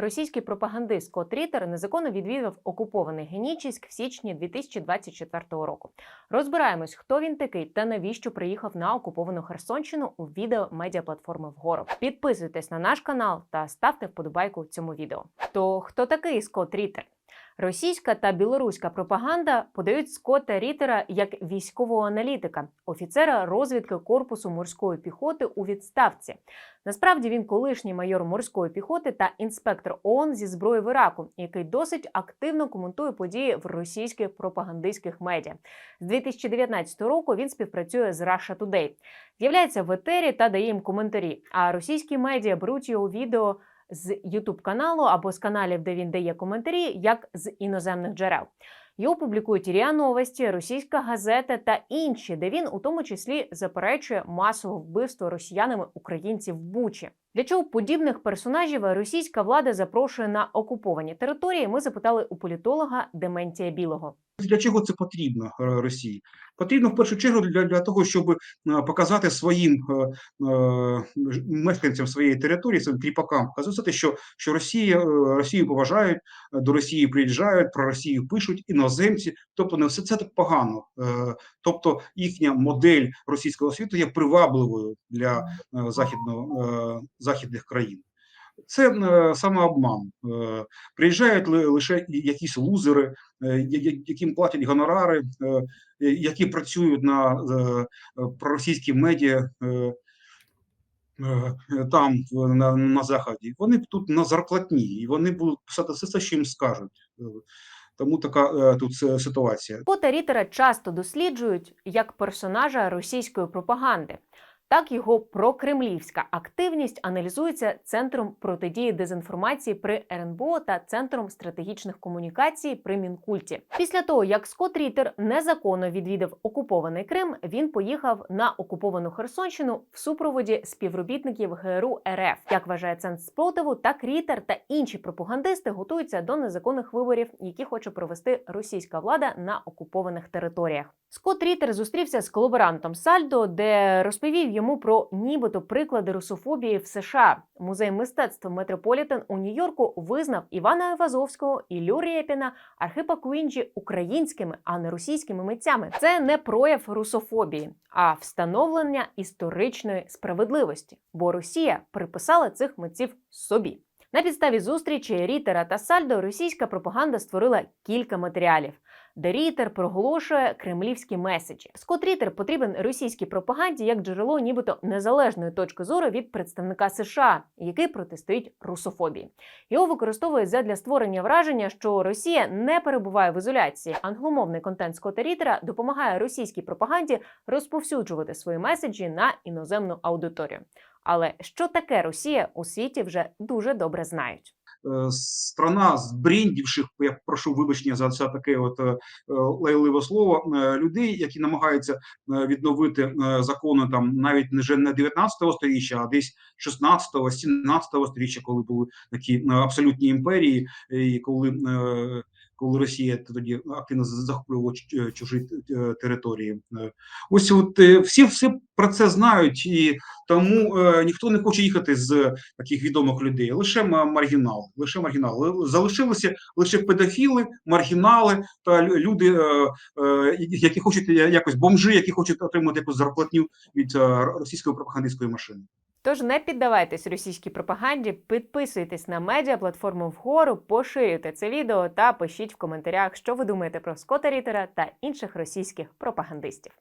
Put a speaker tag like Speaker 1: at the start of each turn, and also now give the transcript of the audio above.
Speaker 1: Російський пропагандист Кот Рітер незаконно відвідав окупований Генічіськ в січні 2024 року. Розбираємось, хто він такий та навіщо приїхав на окуповану Херсонщину у відео медіаплатформи вгору. Підписуйтесь на наш канал та ставте вподобайку цьому відео. То хто такий Скотт Рітер? Російська та білоруська пропаганда подають Скотта Рітера як військового аналітика, офіцера розвідки корпусу морської піхоти у відставці. Насправді він колишній майор морської піхоти та інспектор ООН зі зброї в Іраку, який досить активно коментує події в російських пропагандистських медіа. З 2019 року він співпрацює з Russia Today, з'являється в етері та дає їм коментарі. А російські медіа беруть його відео з youtube каналу або з каналів, де він дає коментарі, як з іноземних джерел. Його публікують РІА Новості, російська газета та інші, де він у тому числі заперечує масове вбивство росіянами українців в Бучі. Для чого подібних персонажів російська влада запрошує на окуповані території? Ми запитали у політолога Дементія Білого.
Speaker 2: Для чого це потрібно е, Росії? Потрібно в першу чергу для, для того, щоб е, показати своїм е, е, мешканцям своєї території, своїм кріпакам, показати, що, що Росія, Росію поважають, до Росії приїжджають, про Росію пишуть іноземці. Тобто не все це так погано. Е, Тобто їхня модель російського світу є привабливою для е, західного, е, західних країн. Це е, самообман. Е, Приїжджають лише якісь лузери, е, яким платять гонорари, які працюють на проросійські медіа там на, на заході. Вони тут на зарплатні, і вони будуть писати все, що їм скажуть. Тому така тут ситуація.
Speaker 1: Скотта Рітера часто досліджують як персонажа російської пропаганди. Так його прокремлівська активність аналізується центром протидії дезінформації при РНБО та центром стратегічних комунікацій при Мінкульті. Після того, як Скотт Рітер незаконно відвідав окупований Крим, він поїхав на окуповану Херсонщину в супроводі співробітників ГРУ РФ. Як вважає центр спротиву, так Рітер та інші пропагандисти готуються до незаконних виборів, які хоче провести російська влада на окупованих територіях. Скотт Рітер зустрівся з колаборантом Сальдо, де розповів йому про нібито приклади русофобії в США. Музей мистецтва Метрополітен у Нью-Йорку визнав Івана Івазовського і Лю Рєпіна, Архипа Куінджі українськими, а не російськими митцями. Це не прояв русофобії, а встановлення історичної справедливості, бо Росія приписала цих митців собі. На підставі зустрічі Рітера та Сальдо російська пропаганда створила кілька матеріалів, де Рітер проголошує кремлівські меседжі. Скотт Рітер потрібен російській пропаганді як джерело, нібито незалежної точки зору від представника США, який протистоїть русофобії. Його використовують задля створення враження, що Росія не перебуває в ізоляції. Англомовний контент Скотта Рітера допомагає російській пропаганді розповсюджувати свої меседжі на іноземну аудиторію. Але що таке Росія у світі вже дуже добре знають.
Speaker 2: е, страна збрендівших, я прошу вибачення за це таке от е, е, лайливе слово, людей, які намагаються відновити закони там навіть не вже не 19 сторіччя, а десь 16-го, 17-го сторіччя, коли були такі абсолютні імперії, і коли. Е, Коли Росія тоді активно захоплювала чужі е, території, Е, ось от е, всі всі про це знають, і тому е, ніхто не хоче їхати з таких відомих людей. Лише маргінал, лише маргінал. Залишилися лише педофіли, маргінали та люди, е, е, які хочуть якось бомжи, які хочуть отримати якусь зарплатню від е, російської пропагандистської машини.
Speaker 1: Тож не піддавайтесь російській пропаганді, підписуйтесь на медіаплатформу вгору, поширюйте це відео та пишіть в коментарях, що ви думаєте про Скотта Рітера та інших російських пропагандистів.